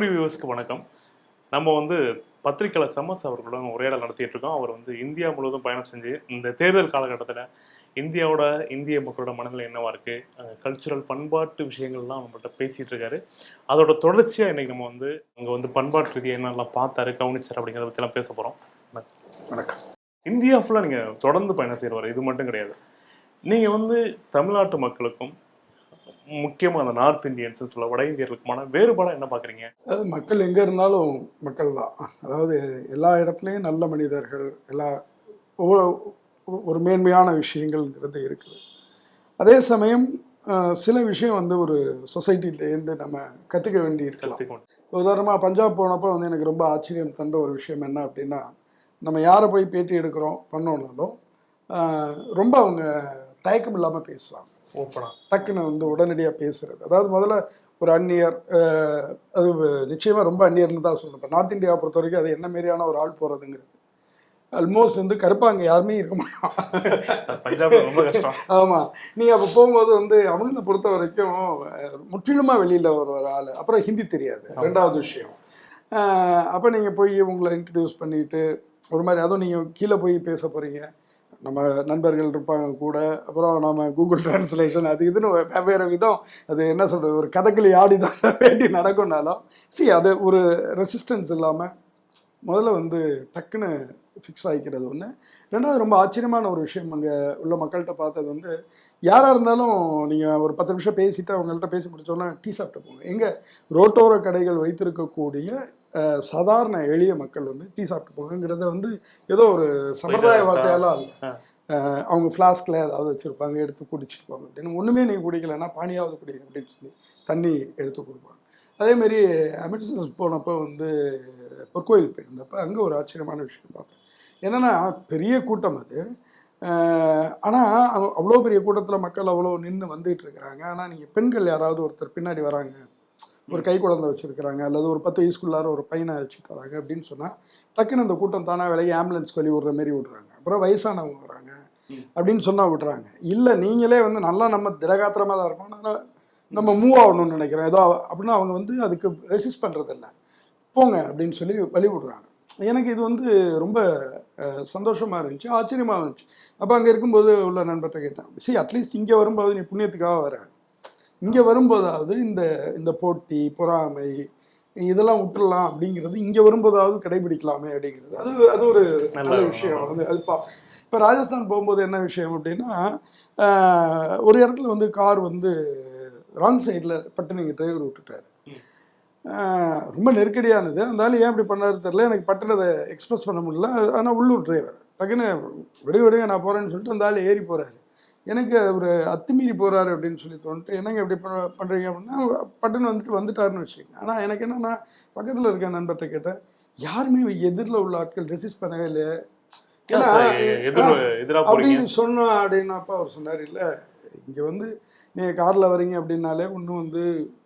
தருமபுரி வியூவர்ஸ்க்கு வணக்கம். நம்ம வந்து பத்திரிக்கையாளர் சமஸ் அவர்களுடன் உரையாடல் நடத்திட்டு இருக்கோம் அவர் வந்து இந்தியா முழுவதும் பயணம் செஞ்சு இந்த தேர்தல் காலகட்டத்தில் இந்தியாவோட இந்திய மக்களோட மனநிலை என்னவா இருக்கு? கல்ச்சுரல் பண்பாட்டு விஷயங்கள்லாம் நம்மள்ட்ட பேசிட்டு இருக்காரு அதோட தொடர்ச்சியா இன்னைக்கு நம்ம வந்து அங்க வந்து பண்பாட்டு ரீதியாக என்னெல்லாம் பார்த்தாரு கவனிச்சார் அப்படிங்கிறத பற்றிலாம் பேச போறோம். வணக்கம். இந்தியா ஃபுல்லாக நீங்கள் தொடர்ந்து பயணம் செய்கிறவர் இது மட்டும் கிடையாது. நீங்கள் வந்து தமிழ்நாட்டு மக்களுக்கும் முக்கியமாக அந்த நார்த் இந்தியன்ஸ் சொல்ல வட இந்தியர்களுக்குமான வேறுபாடாக என்ன பார்க்குறீங்க அதாவது மக்கள் எங்கே இருந்தாலும் மக்கள் தான். அதாவது எல்லா இடத்துலையும் நல்ல மனிதர்கள் எல்லா ஒவ்வொரு ஒரு மேன்மையான விஷயங்கள்ங்கிறது இருக்குது. அதே சமயம் சில விஷயம் வந்து ஒரு சொசைட்டிலேருந்து நம்ம கற்றுக்க வேண்டி இருக்கலாம். உதாரணமாக பஞ்சாப் போனப்போ வந்து எனக்கு ரொம்ப ஆச்சரியம் தந்த ஒரு விஷயம் என்ன அப்படின்னா நம்ம யாரை போய் பேட்டி எடுக்கிறோம் பண்ணோம்னாலும் ரொம்ப அவங்க தயக்கம் இல்லாமல் பேசுவாங்க ஓப்பனாக டக்குன்னு வந்து உடனடியாக பேசுறது. அதாவது முதல்ல ஒரு அந்நியர் அது நிச்சயமாக ரொம்ப அந்நியர்னு தான் சொல்லணும். இப்போ நார்த் இந்தியாவை பொறுத்த வரைக்கும் அது என்ன மாரியான ஒரு ஆள் போகிறதுங்கிறது ஆல்மோஸ்ட் வந்து கருப்பாக அங்கே யாருமே இருக்க பஞ்சாப்ல ரொம்ப கஷ்டம். ஆமாம் நீங்கள் அப்போ போகும்போது வந்து அவங்கள பொறுத்த வரைக்கும் அஹ், முற்றிலுமா வெளியில் ஒரு ஒரு ஆள். அப்புறம் ஹிந்தி தெரியாது. ரெண்டாவது விஷயம். அப்போ நீங்கள் போய் உங்களை இன்ட்ரடியூஸ் பண்ணிட்டு ஒரு மாதிரி அதுவும் நீங்கள் கீழே போய் பேச போகிறீங்க நம்ம நண்பர்கள் இருப்பாங்க கூட. அப்புறம் நம்ம கூகுள் டிரான்ஸ்லேஷன் அது இதுன்னு வெவ்வேறு விதம். அது என்ன சொல்கிறது ஒரு கதகளி ஆடி தான் வேண்டி நடக்கும்னாலும் சி அது ஒரு ரெசிஸ்டன்ஸ் இல்லாமல் முதல்ல வந்து டக்குன்னு ஃபிக்ஸ் ஆகிக்கிறது ஒன்று ரெண்டாவது ரொம்ப ஆச்சரியமான ஒரு விஷயம் அங்கே உள்ள மக்கள்கிட்ட பார்த்தது வந்து யாராக இருந்தாலும் நீங்கள் ஒரு பத்து நிமிஷம் பேசிட்டு அவங்கள்ட்ட பேசி முடிச்சோன்னா டீ சாப்பிட்டு போங்க. எங்கே ரோட்டோர கடைகள் வைத்திருக்கக்கூடிய சாதாரண எளிய மக்கள் வந்து டீ சாப்பிட்டு போங்கங்கிறத வந்து ஏதோ ஒரு சம்பிரதாய வார்த்தையெல்லாம் இல்லை அவங்க ஃப்ளாஸ்கில் ஏதாவது வச்சுருப்பாங்க எடுத்து குடிச்சிட்டு போங்க. அப்படின்னு ஒன்றுமே நீங்கள் குடிக்கலைன்னா பானியாவது குடிங்க அப்படின்னு சொல்லி தண்ணி எடுத்து கொடுப்பாங்க. அதேமாரி அமிர்தசரஸ் போனப்போ வந்து பொற்கோயில் போயிருந்தப்போ அங்கே ஒரு ஆச்சரியமான விஷயம் பார்த்தேன். என்னென்னா பெரிய கூட்டம் அது. ஆனால் அவ்வளோ பெரிய கூட்டத்தில் மக்கள் அவ்வளோ நின்று வந்துட்டு இருக்கிறாங்க. ஆனால் நீங்கள் பெண்கள் யாராவது ஒருத்தர் பின்னாடி வராங்க ஒரு கை குழந்தை வச்சுருக்கிறாங்க அல்லது ஒரு பத்து வயசுக்குள்ளார ஒரு பையனை அழைச்சிட்டு வராங்க அப்படின்னு சொன்னால் டக்குன்னு அந்த கூட்டம் தானாக விலகி ஆம்புலன்ஸ் வழி விடுற மாரி விடுறாங்க. அப்புறம் வயசானவங்க வராங்க. அப்படின்னு சொன்னால் விடுறாங்க. இல்லை நீங்களே வந்து நல்லா நம்ம திடகாத்திரமாக தான் இருக்கோம் ஆனால் நம்ம மூவ் ஆகணும்னு நினைக்கிறோம் ஏதோ அப்படின்னா அவங்க வந்து அதுக்கு ரெசிஸ்ட் பண்ணுறதில்ல போங்க அப்படின்னு சொல்லி வழி விடுறாங்க. எனக்கு இது வந்து ரொம்ப அஹ், சந்தோஷமா இருந்துச்சு ஆச்சரியமா இருந்துச்சு. அப்போ அங்கே இருக்கும்போது உள்ள நண்பர்கிட்ட கேட்டேன் சரி அட்லீஸ்ட் இங்கே வரும்போது நீ புண்ணியத்துக்காக வர. இங்கே வரும்போதாவது இந்த இந்த போட்டி பொறாமை இதெல்லாம் விட்டுறலாம் அப்படிங்கிறது இங்கே வரும்போதாவது கடைபிடிக்கலாமே அப்படிங்கிறது. அது அது ஒரு நல்ல விஷயம். வந்து அது பார்ப்பேன் இப்போ ராஜஸ்தான் போகும்போது என்ன விஷயம் அப்படின்னா ஒரு இடத்துல வந்து கார் வந்து ராங் சைடில் பட்டுன்னு எங்கள் டிரைவர் விட்டுட்டார். ரொம்ப நெருக்கடியானது. அந்த ஆள் ஏன் இப்படி பண்ணாரு தெரில எனக்கு பட்டுன்னு அதை எக்ஸ்பிரஸ் பண்ண முடியல. ஆனால் உள்ளூர் டிரைவர் டக்குன்னு விடுங்க விடுங்க நான் போகிறேன்னு சொல்லிட்டு அந்த ஆள் ஏறி போகிறாரு எனக்கு ஒரு அத்துமீறி போகிறாரு அப்படின்னு சொல்லி தோணிட்டு என்னங்க இப்படி பண்ண பண்ணுறீங்க அப்படின்னா பட்டுன்னு வந்துட்டு வந்துட்டாருன்னு வச்சுக்கோங்க. ஆனால் எனக்கு என்னன்னா பக்கத்தில் இருக்க நண்பர்கிட்ட கேட்டேன் யாருமே எதிரில் உள்ள ஆட்கள் ரெசிஸ்ட் பண்ணவே இல்லையே. ஏன்னா, அப்படின்னு சொன்னா அப்படின்னாப்பா அவர் சொன்னார் இல்லை இங்கே வந்து நீங்கள் காரில் வரீங்க அப்படின்னாலே இன்னும் வந்து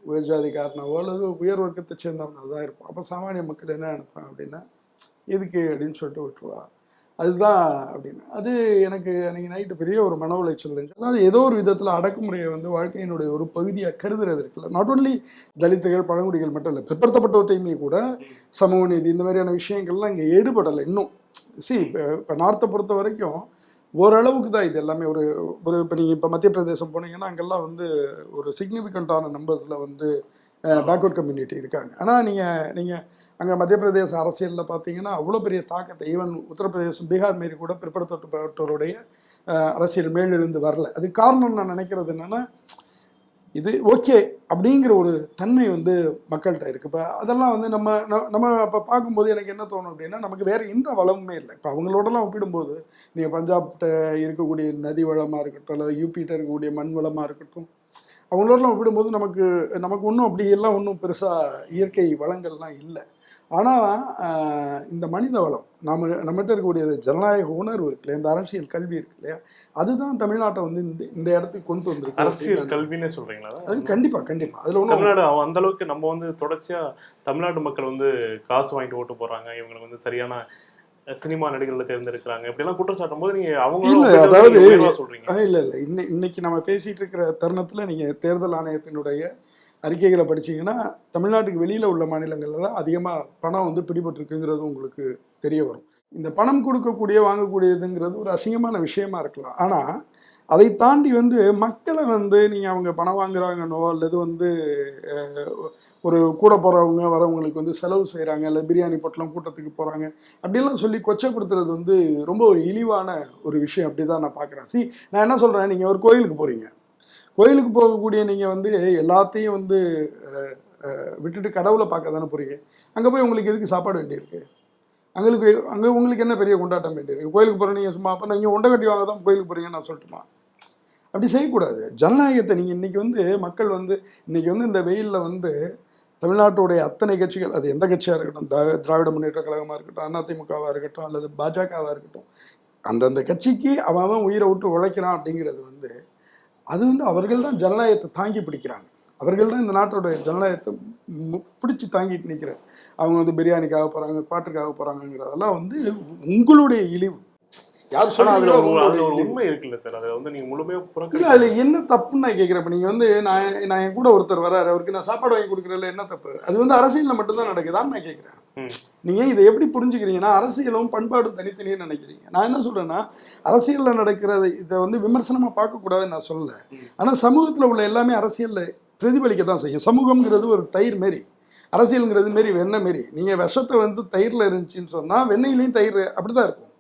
உயர் ஜாதிக்காரனாவோ அல்லது உயர் வர்க்கத்தை சேர்ந்தவங்க தான் இருப்போம் அப்போ சாமானிய மக்கள் என்ன நினைப்பாங்க அப்படின்னா எதுக்கு? அப்படின்னு சொல்லிட்டு விட்டுருவா. அதுதான் அப்படின்னு. அது எனக்கு அன்றைக்கி நைட்டு பெரிய ஒரு மன உளைச்சல் இருந்துச்சு. அதாவது ஏதோ ஒரு விதத்தில் அடக்குமுறையை வந்து வாழ்க்கையினுடைய ஒரு பகுதியாக கருதுறது இருக்குல்ல. நாட் ஒன்லி தலித்துகள் பழங்குடிகள் மட்டும் இல்லை பிற்படுத்தப்பட்டவற்றையுமே கூட சமூக நீதி இந்த மாதிரியான விஷயங்கள்லாம் இங்கே ஈடுபடலை இன்னும். சி இப்போ இப்போ நார்த்தை பொறுத்த வரைக்கும் ஓரளவுக்கு தான் இது எல்லாமே ஒரு ஒரு இப்போ நீங்கள் இப்போ மத்திய பிரதேசம் போனீங்கன்னா அங்கெல்லாம் வந்து ஒரு சிக்னிஃபிகண்ட்டான நம்பர்ஸில் வந்து பேக்வர்ட் கம்யூனிட்டி இருக்காங்க. ஆனால் நீங்கள் நீங்கள் அங்கே மத்திய பிரதேச அரசியலில் பார்த்தீங்கன்னா அவ்வளோ பெரிய தாக்கத்தை ஈவன் உத்தரப்பிரதேசம் பீகார் மாரி கூட பிற்படுத்தப்பட்டவருடைய அரசியல் மேலெழுந்து வரல. அது காரணம் நான் நினைக்கிறது என்னென்னா இது ஓகே அப்படிங்கிற ஒரு தன்மை வந்து மக்கள்கிட்ட இருக்குது இப்போ அதெல்லாம் வந்து நம்ம நம்ம அப்போ பார்க்கும்போது எனக்கு என்ன தோணும் அப்படின்னா நமக்கு வேறு எந்த வளமுமே இல்லை. இப்போ அவங்களோடலாம் ஒப்பிடும்போது நீங்கள் பஞ்சாப்கிட்ட இருக்கக்கூடிய நதி வளமாக இருக்கட்டும் அல்லது யூபிகிட்ட இருக்கக்கூடிய மண் வளமாக இருக்கட்டும் அவங்களோடலாம் ஒப்பிடும்போது நமக்கு நமக்கு ஒன்றும் அப்படி எல்லாம் ஒன்றும் பெருசாக இயற்கை வளங்கள்லாம் இல்லை. ஆனால் இந்த மனித வளம் நம்ம நம்மகிட்ட இருக்கக்கூடிய ஜனநாயக உணர்வு இருக்கு இல்லையா இந்த அரசியல் கல்வி இருக்கு இல்லையா அதுதான் தமிழ்நாட்டை வந்து இந்த இந்த இடத்துக்கு கொண்டு வந்திருக்கு. அரசியல் கல்வின்னே சொல்றீங்களா? அது கண்டிப்பா கண்டிப்பா. அதுல ஒன்றும் தமிழ்நாடு அந்த அளவுக்கு நம்ம வந்து தொடர்ச்சியா தமிழ்நாட்டு மக்கள் வந்து காசு வாங்கிட்டு ஓட்டு போறாங்க இவங்களுக்கு வந்து சரியான சினிமா நடிகர்களை தேர்ந்தெடுக்கிறாங்க. இப்படிலாம் குற்றம் போது நீங்க அவங்க இல்ல, அதாவது- சொல்றீங்க. இல்ல இல்ல. இன்னை இன்னைக்கு நம்ம பேசிட்டு இருக்கிற தருணத்துல நீங்க தேர்தல் ஆணையத்தினுடைய அறிக்கைகளை படிச்சீங்கன்னா தமிழ்நாட்டுக்கு வெளியில் உள்ள மாநிலங்களில் தான் அதிகமாக பணம் வந்து பிடிபட்டிருக்குங்கிறது உங்களுக்கு தெரிய வரும். இந்த பணம் கொடுக்கக்கூடிய வாங்கக்கூடியதுங்கிறது ஒரு அசிங்கமான விஷயமா இருக்கலாம். ஆனால் அதை தாண்டி வந்து மக்களை வந்து நீங்கள் அவங்க பணம் வாங்குறாங்கன்னோ அல்லது வந்து ஒரு கூட போகிறவங்க வரவங்களுக்கு வந்து செலவு செய்கிறாங்க இல்லை பிரியாணி பொட்டலம் கூட்டத்துக்கு போகிறாங்க அப்படிலாம் சொல்லி கொச்சப்படுத்துறது வந்து ரொம்ப ஒரு இழிவான ஒரு விஷயம். அப்படி தான் நான் பார்க்குறேன் சி நான் என்ன சொல்கிறேன் நீங்கள் ஒரு கோயிலுக்கு போகிறீங்க கோயிலுக்கு போகக்கூடிய நீங்கள் வந்து எல்லாத்தையும் வந்து விட்டுட்டு கடவுளை பார்க்க தானே போகிறீங்க அங்கே போய் உங்களுக்கு எதுக்கு சாப்பாடு வேண்டியிருக்கு? அங்களுக்கு அங்கே உங்களுக்கு என்ன பெரிய கொண்டாட்டம் வேண்டியிருக்கு கோயிலுக்கு போகிற நீங்கள் சும்மா அப்போ நீங்கள் உண்டை கட்டி வாங்க தான் கோயிலுக்கு போகிறீங்கன்னு நான் சொல்லட்டுமா? அப்படி செய்யக்கூடாது. ஜனநாயகத்தை நீங்கள் இன்றைக்கி வந்து மக்கள் வந்து இன்றைக்கி வந்து இந்த வெயிலில் வந்து தமிழ்நாட்டுடைய அத்தனை கட்சிகள் அது எந்த கட்சியாக இருக்கட்டும் திராவிட முன்னேற்ற கழகமாக இருக்கட்டும் அதிமுகவாக இருக்கட்டும் அல்லது பாஜகவாக இருக்கட்டும் அந்தந்த கட்சிக்கு அவன் அவன் உயிரை விட்டு உழைக்கிறான் அப்படிங்கிறது வந்து அது வந்து அவர்கள் தான் ஜனநாயகத்தை தாங்கி பிடிக்கிறாங்க. அவர்கள் தான் இந்த நாட்டோட ஜனநாயகத்தை பிடிச்சு தாங்கிட்டு நிற்கிறார். அவங்க வந்து பிரியாணிக்காக போகிறாங்க பாட்டுக்காக போகிறாங்கங்கிறதெல்லாம் வந்து உங்களுடைய இழிவு. யார் ஆனா இழிவு. உண்மை இருக்குல்ல சார். அதை வந்து நீங்க முழுமையா இல்ல புறக்கணி அதுல என்ன தப்புன்னு நான் கேட்குறேன். இப்போ நீங்கள் வந்து நான் நான் என் கூட ஒருத்தர் வராரு அவருக்கு நான் சாப்பாடு வாங்கி கொடுக்குறதுல என்ன தப்பு? அது வந்து அரசியலில் மட்டும்தான் நடக்குதான்னு நான் கேட்குறேன். நீங்கள் இதை எப்படி புரிஞ்சுக்கிறீங்கன்னா அரசியலும் பண்பாடும் தனித்தனியாக நினைக்கிறீங்க. நான் என்ன சொல்கிறேன்னா அரசியலில் நடக்கிறத இதை வந்து விமர்சனமாக பார்க்கக்கூடாதுன்னு நான் சொல்லலை. ம். ஆனால் சமூகத்தில் உள்ள எல்லாமே அரசியலில் பிரதிபலிக்க தான் செய்யும். சமூகம்ங்கிறது ஒரு தயிர் மாரி. அரசியலுங்கிறது மாரி வெண்ணெய் மாரி. நீங்கள் விஷத்தை வந்து தயிரில் இருந்துச்சுன்னு சொன்னால் வெண்ணெயிலையும் தயிர் அப்படி தான் இருக்கும்.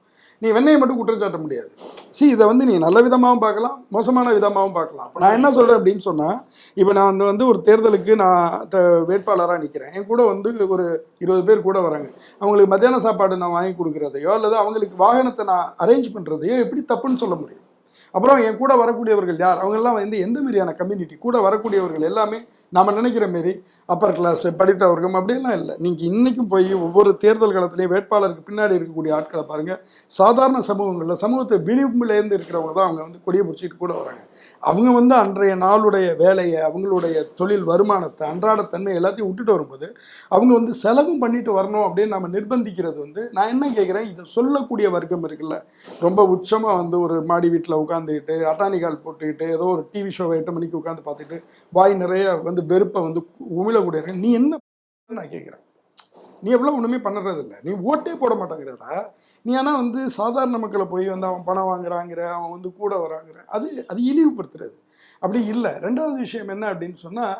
நீ வெண்ணெயை மட்டும் குற்றம் சாட்ட முடியாது. சி இதை வந்து நீ நல்ல விதமாகவும் பார்க்கலாம் மோசமான விதமாகவும் பார்க்கலாம். நான் என்ன சொல்கிறேன் அப்படின்னு சொன்னால் இப்போ நான் வந்து வந்து ஒரு தேர்தலுக்கு நான் த வேட்பாளராக நிற்கிறேன் என் கூட வந்து ஒரு இருபது பேர் கூட வராங்க. அவங்களுக்கு மத்தியான சாப்பாடு நான் வாங்கி கொடுக்குறதையோ அல்லது அவங்களுக்கு வாகனத்தை நான் அரேஞ்ச் பண்ணுறதையோ எப்படி தப்புன்னு சொல்ல முடியும். அப்புறம் என் கூட வரக்கூடியவர்கள் யார்? அவங்கெல்லாம் வந்து எந்த மாதிரியான கம்யூனிட்டி கூட வரக்கூடியவர்கள் எல்லாமே நம்ம நினைக்கிற மாரி அப்பர் கிளாஸ் படித்த வர்க்கம் அப்படிலாம் இல்லை. நீங்கள் இன்றைக்கும் போய் ஒவ்வொரு தேர்தல் காலத்துலேயும் வேட்பாளருக்கு பின்னாடி இருக்கக்கூடிய ஆட்களை பாருங்கள் சாதாரண சமூகங்களில் சமூகத்தை விளிம்புலேருந்து இருக்கிறவங்க தான் அவங்க வந்து கொடியை பிடிச்சிட்டு கூட வராங்க. அவங்க வந்து அன்றைய நாளுடைய வேலையை அவங்களுடைய தொழில் வருமானத்தை அன்றாட தன்மை எல்லாத்தையும் விட்டுட்டு வரும்போது அவங்க வந்து செலவும் பண்ணிட்டு வரணும் அப்படின்னு நம்ம நிர்பந்திக்கிறது வந்து நான் என்ன கேட்குறேன் இதை சொல்லக்கூடிய வர்க்கம் இருக்குல்ல. ரொம்ப உச்சமாக வந்து ஒரு மாடி வீட்டில் உட்காந்துக்கிட்டு அட்டானி கால் போட்டுக்கிட்டு ஏதோ ஒரு டிவி ஷோவை எட்டு மணிக்கு உட்காந்து பார்த்துட்டு வாய் நிறைய வந்து வெறுப்பை வந்து உமிழக்கூடிய. நீ என்ன நான் கேட்குறேன். நீ எவ்வளோ ஒன்றுமே பண்ணுறது இல்லை நீ ஓட்டே போட மாட்டேங்கிறடா. நீ ஆனால் வந்து சாதாரண மக்களை போய் வந்து அவன் பணம் வாங்குறாங்கிற அவன் வந்து கூட வராங்கிற அது அது இழிவுபடுத்துறது. அப்படி இல்லை. ரெண்டாவது விஷயம் என்ன அப்படின்னு சொன்னால்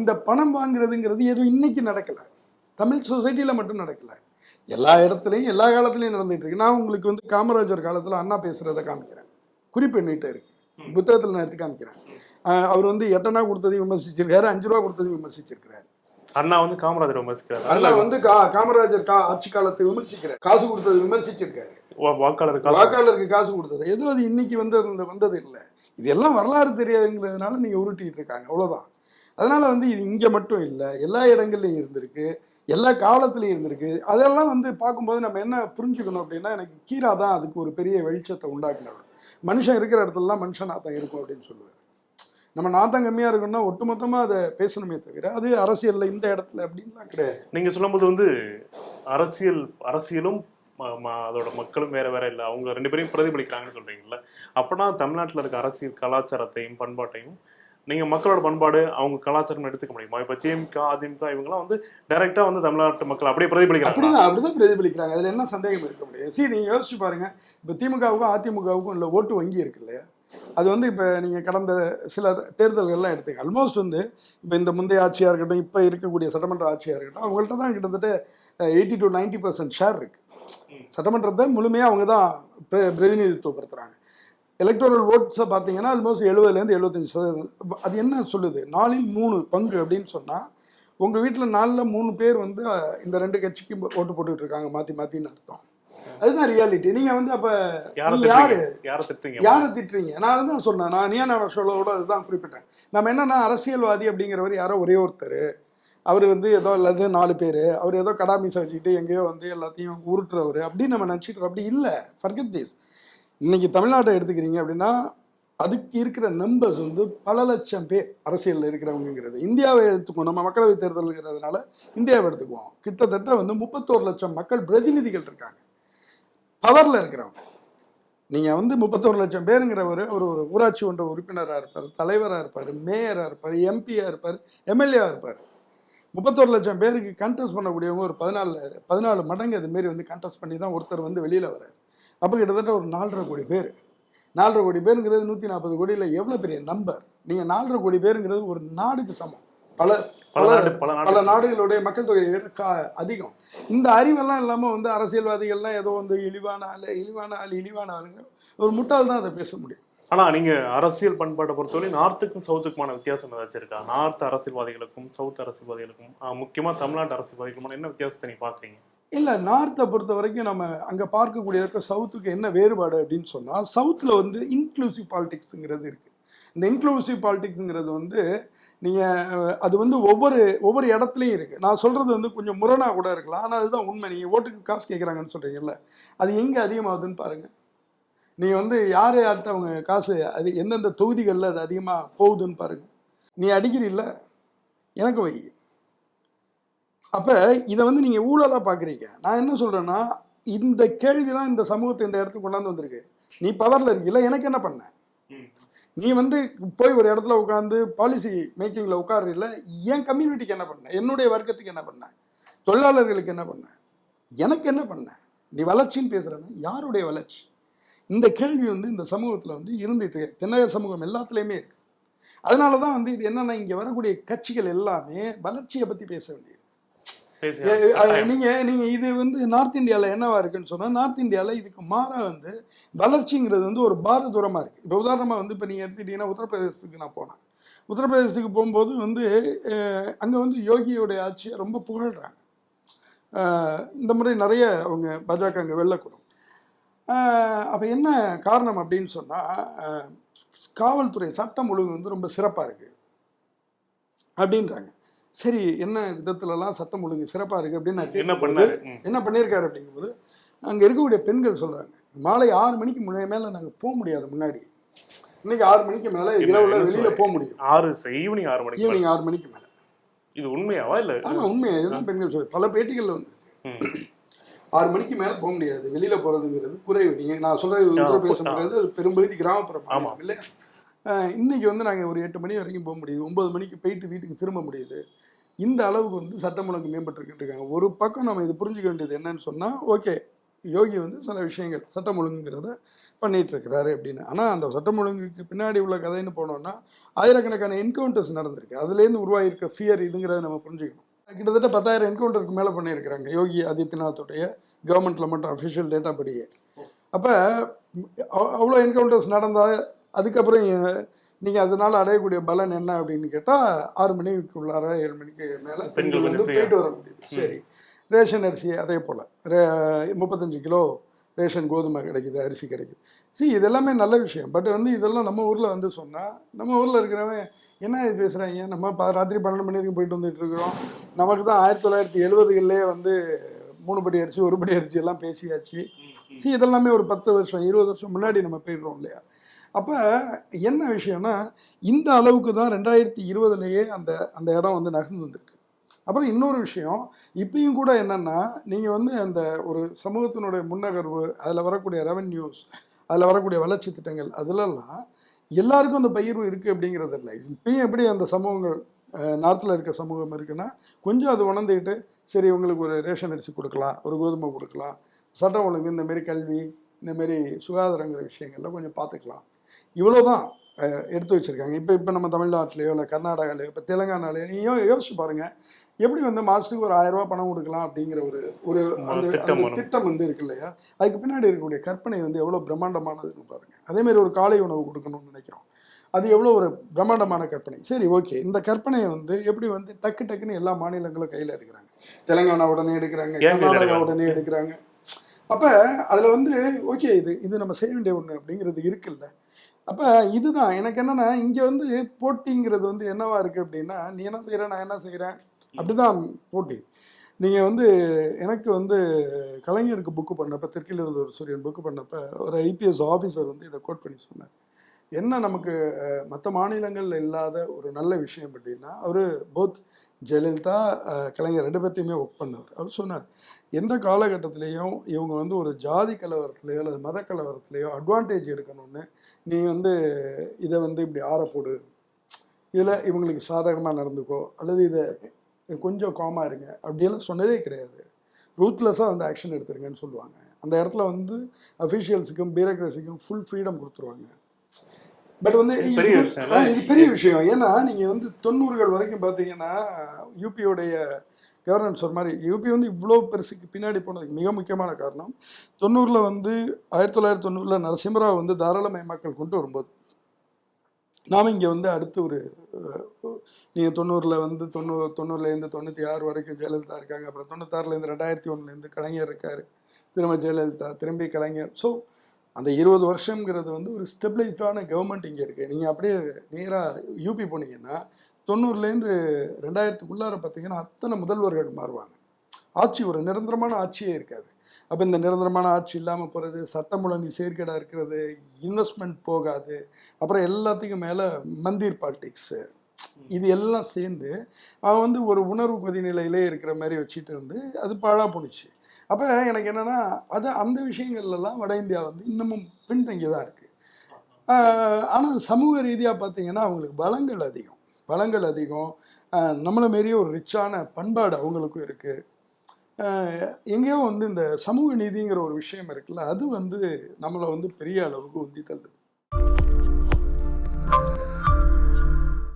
இந்த பணம் வாங்குறதுங்கிறது எதுவும் இன்னைக்கு நடக்கலை. தமிழ் சொசைட்டியில் மட்டும் நடக்கலை. எல்லா இடத்துலையும் எல்லா காலத்துலையும் நடந்துட்டு இருக்கு. நான் உங்களுக்கு வந்து காமராஜர் காலத்தில் அண்ணா பேசுகிறத காமிக்கிறேன். குறிப்பு எண்ணிட்டு இருக்கு. புத்தகத்தில் நான் எடுத்து காமிக்கிறேன். அவர் வந்து எட்டனா கொடுத்ததையும் விமர்சிச்சிருக்காரு அஞ்சு ரூபா கொடுத்ததையும் விமர்சிச்சிருக்காரு அண்ணா வந்து காமராஜர் விமர்சிக்கிறார். அண்ணா வந்து கா காமராஜர் கா ஆட்சி காலத்தை விமர்சிக்கிறார். காசு கொடுத்தது விமர்சிச்சிருக்காரு. வா- வாக்காளர் கால வாக்காளருக்கு காசு கொடுத்தது. எதுவும் அது இன்னைக்கு வந்து வந்தது இல்லை. இது எல்லாம் வரலாறு தெரியாதுங்கிறதுனால நீங்கள் உருட்டிட்டு இருக்காங்க. அவ்வளோதான் அதனால வந்து இது இங்கே மட்டும் இல்லை. எல்லா இடங்கள்லையும் இருந்திருக்கு. எல்லா காலத்துலையும் இருந்திருக்கு. அதெல்லாம் வந்து பார்க்கும்போது நம்ம என்ன புரிஞ்சுக்கணும் அப்படின்னா எனக்கு கீரா தான் அதுக்கு ஒரு பெரிய வெளிச்சத்தை உண்டாக்குனவர் மனுஷன் இருக்கிற இடத்துலலாம் மனுஷன் நாத்தம் இருக்கும் அப்படின்னு சொல்லுவார். நம்ம நாத்தம் கம்மியாக இருக்கணும்னா ஒட்டுமொத்தமாக அதை பேசணுமே தவிர அது அரசியலில் இந்த இடத்துல அப்படின்லாம் கிடையாது. நீங்க சொல்லும்போது வந்து அரசியல் அரசியலும் அதோட மக்களும் வேற வேற இல்லை. அவங்க ரெண்டு பேரையும் பிரதிபலிக்கிறாங்கன்னு சொல்றீங்கல்ல. அப்பனா தமிழ்நாட்டுல இருக்க அரசியல் கலாச்சாரத்தையும் பண்பாட்டையும் நீங்க மக்களோட பண்பாடு அவங்க கலாச்சாரம் எடுத்துக்க முடியுமா? இப்ப திமுக அதிமுக இவங்கெல்லாம் வந்து டைரக்டா வந்து தமிழ்நாட்டு மக்கள் அப்படியே பிரதிபலிக்கிறாங்க அப்படிதான் அப்படிதான் பிரதிபலிக்கிறாங்க. அதில் என்ன சந்தேகம் இருக்க முடியும்? சரி நீங்கள் யோசிச்சு பாருங்க. இப்போ திமுகவுக்கும் அதிமுகவுக்கும் உள்ள ஓட்டு வங்கி இருக்கு இல்லையா? அது வந்து இப்போ நீங்கள் கடந்த சில தேர்தல்கள்லாம் எடுத்துக்க ஆல்மோஸ்ட் வந்து இப்போ இந்த முந்தைய ஆட்சியாக இருக்கட்டும் இப்போ இருக்கக்கூடிய சட்டமன்ற ஆட்சியாக இருக்கட்டும் அவங்கள்ட்ட தான் கிட்டத்தட்ட eighty to ninety percent share இருக்கு. ம். சட்டமன்றத்தை முழுமையாக அவங்க தான் பிர- பிரதிநிதித்துவப்படுத்துகிறாங்க எலக்டோரல் ஓட்ஸை பார்த்தீங்கன்னா ஆல்மோஸ்ட் எழுபதுலேருந்து எழுபத்தஞ்சு சதவீதம். அது என்ன சொல்லுது? நாலில் மூணு பங்கு அப்படின்னு சொன்னால் உங்கள் வீட்டில் நாலில் மூணு பேர் வந்து இந்த ரெண்டு கட்சிக்கு ஓட்டு போட்டுட்டு இருக்காங்க மாற்றி மாற்றின்னு அர்த்தம். அதுதான் ரியாலிட்டி நீங்கள் வந்து அப்போ யாரை நீங்க யாரு? திட்டுறீங்க? யாரை நான் அதுதான் சொன்னேன். நான் நியான ஷோலோட அதுதான் குறிப்பிட்டேன். நம்ம என்னன்னா அரசியல்வாதி அப்படிங்கிறவர் யாரோ ஒரே ஒருத்தர். அவர் வந்து ஏதோ அல்லது நாலு பேர். அவர் ஏதோ கடாமீசை வச்சுக்கிட்டு எங்கேயோ வந்து எல்லாத்தையும் உருட்டுறவர் அப்படின்னு நம்ம நினச்சிட்டு அப்படி இல்லை. ஃபர்கெட் திஸ் இன்னைக்கு தமிழ்நாட்டை எடுத்துக்கிறீங்க அப்படின்னா அதுக்கு இருக்கிற நம்பர்ஸ் வந்து பல லட்சம் பேர் அரசியலில் இருக்கிறவங்கிறது இந்தியாவை எடுத்துக்குவோம் நம்ம மக்களவைத் தேர்தலுங்கிறதுனால இந்தியாவை எடுத்துக்குவோம். கிட்டத்தட்ட வந்து முப்பத்தோரு லட்சம் மக்கள் பிரதிநிதிகள் இருக்காங்க. பவரில் இருக்கிறவங்க. நீங்கள் வந்து முப்பத்தோரு லட்சம் பேருங்கிறவர் ஒரு ஒரு ஊராட்சி ஒன்ற உறுப்பினராக இருப்பார் தலைவராக இருப்பார் மேயராக இருப்பார் எம்பியாக இருப்பார் எம்எல்ஏவாக இருப்பார். முப்பத்தோரு லட்சம் பேருக்கு கண்டெஸ்ட் பண்ணக்கூடியவங்க ஒரு பதினாலு பதினாலு மடங்கு அது மாரி வந்து கண்டெஸ்ட் பண்ணி தான் ஒருத்தர் வந்து வெளியில் வரார் அப்போ கிட்டத்தட்ட ஒரு நாலரை கோடி பேர். நாலரை கோடி பேருங்கிறது நூற்றி நாற்பது கோடியில் எவ்வளோ பெரிய நம்பர் நீங்கள் நாலரை கோடி பேருங்கிறது ஒரு நாடுக்கு சமம். பல பல பல நாடு பல பல நாடு நாடுகளுடைய மக்கள் தொகையை விட கா அதிகம். இந்த அறிவெல்லாம் இல்லாமல் வந்து அரசியல்வாதிகள்லாம் ஏதோ வந்து இழிவான ஆள் இழிவான ஆள் இழிவான ஆளுங்க. ஒரு முட்டாள் தான் அதை பேச முடியும். ஆனா நீங்க அரசியல் பண்பாட்டை பொறுத்தவரை நார்த்துக்கும் சவுத்துக்குமான வித்தியாசம் ஏதாச்சும் இருக்கா? நார்த் அரசியல்வாதிகளுக்கும் சவுத் அரசியல்வாதிகளுக்கும் ஆஹ் முக்கியமா தமிழ்நாட்டு அரசியல்வாதிகளுக்கும் என்ன வித்தியாசத்தை நீங்க பாக்குறீங்க? இல்லை நார்த்தை பொறுத்த வரைக்கும் நம்ம அங்கே பார்க்கக்கூடியதற்கு சவுத்துக்கு என்ன வேறுபாடு அப்படின்னு சொன்னால் சவுத்தில் வந்து இன்க்ளூசிவ் பாலிடிக்ஸுங்கிறது இருக்குது இந்த இன்க்ளூசிவ் பாலிடிக்ஸுங்கிறது வந்து நீங்கள் அது வந்து ஒவ்வொரு ஒவ்வொரு இடத்துலையும் இருக்குது நான் சொல்கிறது வந்து கொஞ்சம் முரணாக கூட இருக்கலாம். ஆனால் அதுதான் உண்மை. நீங்கள் ஓட்டுக்கு காசு கேட்குறாங்கன்னு சொல்கிறீங்கல்ல அது எங்கே அதிகமாகுதுன்னு பாருங்கள் நீங்கள் வந்து யார் யார்கிட்ட அவங்க காசு அது எந்தெந்த தொகுதிகளில் அது அதிகமாக போகுதுன்னு பாருங்கள் நீ அடிக்கிறீல்ல? எனக்கு வை. அப்போ இதை வந்து நீங்கள் ஊழலாக பார்க்குறீங்க நான் என்ன சொல்கிறேன்னா இந்த கேள்வி தான் இந்த சமூகத்தை இந்த இடத்துக்கு கொண்டாந்து வந்திருக்கு. நீ பவரில் இருக்கீல்ல? எனக்கு என்ன பண்ண? நீ வந்து போய் ஒரு இடத்துல உட்காந்து பாலிசி மேக்கிங்கில் உட்காடுறீல என் கம்யூனிட்டிக்கு என்ன பண்ண? என்னுடைய வர்க்கத்துக்கு என்ன பண்ண? தொழிலாளர்களுக்கு என்ன பண்ண? எனக்கு என்ன பண்ண? நீ வளர்ச்சின்னு பேசுகிறேன்னா யாருடைய வளர்ச்சி? இந்த கேள்வி வந்து இந்த சமூகத்தில் வந்து இருந்துட்டு இருக்கு. தென்னக சமூகம் எல்லாத்துலேயுமே இருக்குது அதனால தான் வந்து இது என்னென்னா இங்கே வரக்கூடிய கட்சிகள் எல்லாமே வளர்ச்சியை பற்றி பேச வேண்டியது நீங்க நீங்க இது வந்து நார்த் இந்தியாவில் என்னவா இருக்குன்னு சொன்னா நார்த் இந்தியாவில் இதுக்கு மாறா வந்து வளர்ச்சிங்கிறது வந்து ஒரு பாரதூரமா இருக்கு. இப்போ உதாரணமா வந்து இப்போ நீங்க எடுத்துக்கிட்டீங்கன்னா உத்தரப்பிரதேசத்துக்கு நான் போனேன். உத்தரப்பிரதேசத்துக்கு போகும்போது வந்து அங்க வந்து யோகியோடைய ஆட்சியை ரொம்ப புகழ்றாங்க. அஹ், இந்த முறை நிறைய அவங்க பாஜக அங்கே வெள்ளக்கூடும் அப்போ என்ன காரணம் அப்படின்னு சொன்னால் காவல்துறை சட்டம் ஒழுங்கு வந்து ரொம்ப சிறப்பாக இருக்குது அப்படின்றாங்க. சரி என்ன விதத்துலலாம் சட்டம் ஒழுங்கு சிறப்பாக இருக்குது அப்படின்னு நான் என்ன பண்ணாரு. என்ன பண்ணியிருக்காரு அப்படிங்கும்போது அங்கே இருக்கக்கூடிய பெண்கள் சொல்கிறாங்க மாலை ஆறு மணிக்கு முன்னே மேலே நாங்கள் போக முடியாது முன்னாடி. இன்னைக்கு ஆறு மணிக்கு மேலே இரவுல வெளியில்? போக முடியும். ஆறு ஈவினிங் ஆறு மணிக்கு. ஈவினிங் ஆறு மணிக்கு மேலே. இது உண்மையாவா இல்ல? ஆமாம் உண்மையாக இதுதான் பெண்கள் சொல்லு பல பேட்டிகளில் வந்து. ஆறு மணிக்கு மேலே போக முடியாது. வெளியில் போகிறதுங்கிறது குறைவு. நீங்கள் நான் சொல்கிறது உத்தரப்பிரதேசங்கிறது அது பெரும்பகுதி கிராமப்புற ஆமா. மாநிலம் இல்லையா? இன்றைக்கி வந்து நாங்கள் ஒரு எட்டு மணி வரைக்கும் போக முடியுது. ஒம்பது மணிக்கு போயிட்டு வீட்டுக்கு திரும்ப முடியுது. இந்த அளவுக்கு வந்து சட்டம் ஒழுங்கு மேம்பட்டுருக்குன்னு இருக்காங்க. ஒரு பக்கம் நம்ம இது புரிஞ்சுக்க வேண்டியது என்னன்னு சொன்னால் ஓகே யோகி வந்து சில விஷயங்கள் சட்டம் ஒழுங்குங்கிறத பண்ணிகிட்ருக்கிறாரு அப்படின்னு. ஆனால் அந்த சட்டம் ஒழுங்குக்கு பின்னாடி உள்ள கதைன்னு போனோம்னா ஆயிரக்கணக்கான என்கவுண்டர்ஸ் நடந்திருக்கு. அதுலேருந்து உருவாகிருக்க ஃபியர் இதுங்கிறத நம்ம புரிஞ்சுக்கணும். கிட்டத்தட்ட பத்தாயிரம் என்கவுண்டருக்கு மேலே பண்ணியிருக்கிறாங்க. யோகி ஆதித்யநாத்துடைய கவர்மெண்ட்டில் மட்டும் அஃபிஷியல் டேட்டா படியே. அப்போ அவ்வளோ என்கவுண்டர்ஸ் நடந்தால் அதுக்கப்புறம் நீங்கள் அதனால் அடையக்கூடிய பலன் என்ன அப்படின்னு கேட்டால் ஆறு மணிக்கு உள்ளார ஏழு மணிக்கு மேலே பெண்கள் வந்து. போயிட்டு வர முடியுது. சரி. ரேஷன் அரிசி அதே போல். ரே முப்பத்தஞ்சு கிலோ ரேஷன் கோதுமை கிடைக்குது அரிசி கிடைக்குது. see இதெல்லாமே நல்ல விஷயம். பட் வந்து இதெல்லாம் நம்ம ஊரில் வந்து சொன்னால் நம்ம ஊரில் இருக்கிறவன் என்ன இது பேசுகிறாங்க நம்ம ப ராத்திரி பன்னெண்டு மணி வரைக்கும் போயிட்டு வந்துட்டு இருக்கிறோம். நமக்கு தான் ஆயிரத்தி தொள்ளாயிரத்தி எழுபதுகளிலே வந்து மூணு படி அரிசி ஒரு படி அரிசி எல்லாம் பேசியாச்சு. சி இதெல்லாமே ஒரு பத்து வருஷம் இருபது வருஷம் முன்னாடி நம்ம போயிடுறோம் இல்லையா? அப்போ என்ன விஷயம்னா இந்த அளவுக்கு தான் ரெண்டாயிரத்தி இருபதுலேயே அந்த அந்த இடம் வந்து நகர்ந்து வந்திருக்கு. அப்புறம் இன்னொரு விஷயம் இப்பயும் கூட என்னென்னா நீங்கள் வந்து அந்த ஒரு சமூகத்தினுடைய முன்னகர்வு அதில் வரக்கூடிய ரெவன்யூஸ் அதில் வரக்கூடிய வளர்ச்சி திட்டங்கள் அதிலெல்லாம் எல்லாருக்கும் அந்த பகிர்வு இருக்குது அப்படிங்கிறது இல்லை. இப்பயும் எப்படி அந்த சமூகங்கள் நார்த்தில் இருக்க சமூகம் இருக்குன்னா கொஞ்சம் அது உணர்ந்துக்கிட்டு சரி உங்களுக்கு ஒரு ரேஷன் அரிசி கொடுக்கலாம் ஒரு கோதுமை கொடுக்கலாம் சட்டம் ஒழுங்கு இந்தமாரி கல்வி இந்த மாதிரி சுகாதாரங்கிற விஷயங்கள்ல கொஞ்சம் பார்த்துக்கலாம் இவ்வளோதான் எடுத்து வச்சுருக்காங்க. இப்போ இப்போ நம்ம தமிழ்நாட்டிலையோ இல்லை கர்நாடகாலையோ இப்போ தெலுங்கானாலையோ நீயும் யோசிச்சு பாருங்கள் எப்படி வந்து மாதத்துக்கு ஒரு ஆயிரம் ரூபாய் பணம் கொடுக்கலாம் அப்படிங்கிற ஒரு ஒரு அந்த திட்டம் அந்த. திட்டம் வந்து இருக்கு இல்லையா? அதுக்கு பின்னாடி இருக்கக்கூடிய கற்பனை வந்து எவ்வளோ பிரம்மாண்டமானதுன்னு பாருங்கள் அதேமாரி ஒரு காலை உணவு கொடுக்கணும்னு நினைக்கிறோம். அது எவ்வளோ ஒரு பிரம்மாண்டமான கற்பனை. சரி ஓகே. இந்த கற்பனையை வந்து எப்படி வந்து டக்கு டக்குன்னு எல்லா மாநிலங்களும் கையில் எடுக்கிறாங்க. தெலுங்கானா உடனே எடுக்கிறாங்க. கர்நாடகா? உடனே எடுக்கிறாங்க. அப்போ அதில் வந்து ஓகே இது இது நம்ம செய்ய வேண்டிய ஒன்று அப்படிங்கிறது இருக்குல்ல. அப்போ இதுதான் எனக்கு என்னன்னா இங்கே வந்து போட்டிங்கிறது வந்து என்னவா இருக்குது அப்படின்னா நீ என்ன செய்கிற நான் என்ன செய்கிறேன் அப்படிதான் போட்டி. நீங்கள் வந்து எனக்கு வந்து கலைஞருக்கு புக்கு பண்ணப்போ தெற்கில் இருந்து ஒரு சூரியன் புக்கு பண்ணப்போ ஒரு ஐபிஎஸ் ஆஃபீஸர் வந்து இதை கோட் பண்ணி சொன்னார். என்ன நமக்கு மற்ற மாநிலங்களில் இல்லாத ஒரு நல்ல விஷயம் அப்படின்னா அவர் போத் ஜெயலலிதா கலைஞர் ரெண்டு பேர்த்தையுமே ஒர்க் பண்ணவர். அவர் சொன்னார் எந்த காலகட்டத்திலையும் இவங்க வந்து ஒரு ஜாதி கலவரத்துலையோ அல்லது மத கலவரத்துலையோ அட்வான்டேஜ் எடுக்கணும்னு நீ வந்து இதை வந்து இப்படி ஆறப்போடு. இதில் இவங்களுக்கு சாதகமாக நடந்துக்கோ அல்லது இதை கொஞ்சம் காமாக இருங்க. அப்படியெல்லாம் சொன்னதே கிடையாது. ரூத்லெஸ்ஸாக வந்து ஆக்ஷன் எடுத்துருங்கன்னு சொல்லுவாங்க. அந்த இடத்துல வந்து அஃபீஷியல்ஸுக்கும் பியூரோக்ரஸிக்கும் ஃபுல் ஃப்ரீடம் கொடுத்துருவாங்க. பட் வந்து இது பெரிய விஷயம் ஏன்னா நீங்கள் வந்து தொண்ணூறுகள் வரைக்கும் பார்த்தீங்கன்னா யூபியோடைய கவர்னன்ஸ் ஒரு மாதிரி யூபி வந்து இவ்வளோ பெருசுக்கு பின்னாடி போனதுக்கு மிக முக்கியமான காரணம் தொண்ணூறில் வந்து ஆயிரத்தி தொள்ளாயிரத்தி தொண்ணூறில் நரசிம்மராவ் வந்து தாராளமயமாக்கல் கொண்டு வரும்போது நாம் இங்கே வந்து அடுத்து ஒரு நீங்கள் தொண்ணூறில் வந்து தொண்ணூறு தொண்ணூறுலேருந்து தொண்ணூற்றி ஆறு வரைக்கும் ஜெயலலிதா இருக்காங்க அப்புறம் தொண்ணூத்தாறுலேருந்து ரெண்டாயிரத்தி ஒன்றுலேருந்து கலைஞர் இருக்கார் திரும்ப ஜெயலலிதா திரும்பி கலைஞர். ஸோ அந்த இருபது வருஷங்கிறது வந்து ஒரு ஸ்டெபிளைஸ்டான கவர்மெண்ட் இங்கே இருக்குது நீங்கள் அப்படியே நேராக யூபி போனீங்கன்னா தொண்ணூறுலேருந்து ரெண்டாயிரத்துக்குள்ளார பார்த்தீங்கன்னா அத்தனை முதல்வர்கள் மாறுவாங்க. ஆட்சி ஒரு நிரந்தரமான ஆட்சியே இருக்காது. அப்போ இந்த நிரந்தரமான ஆட்சி இல்லாமல் போகிறது சட்டம் ஒழுங்கு சீர்கேடாக இருக்கிறது இன்வெஸ்ட்மெண்ட் போகாது அப்புறம் எல்லாத்துக்கும் மேலே மந்திர் பாலிடிக்ஸு இது எல்லாம் சேர்ந்து அவன் வந்து ஒரு உணர்வு கொதிநிலையிலே இருக்கிற மாதிரி வச்சுட்டு இருந்து அது பாழாக போணுச்சு. அப்போ எனக்கு என்னென்னா அது அந்த விஷயங்கள்லாம் வட இந்தியா வந்து இன்னமும் பின்தங்கியதாக தான் இருக்குது ஆனால் சமூக ரீதியாக பார்த்தீங்கன்னா அவங்களுக்கு பலங்கள் அதிகம். பலங்கள் அதிகம். நம்மளை மாரியே ஒரு ரிச்சான பண்பாடு அவங்களுக்கும் இருக்குது எங்கேயோ வந்து இந்த சமூக நீதிங்கிற ஒரு விஷயம் இருக்குல்ல அது வந்து நம்மளை வந்து பெரிய அளவுக்கு உந்தி தள்ளுது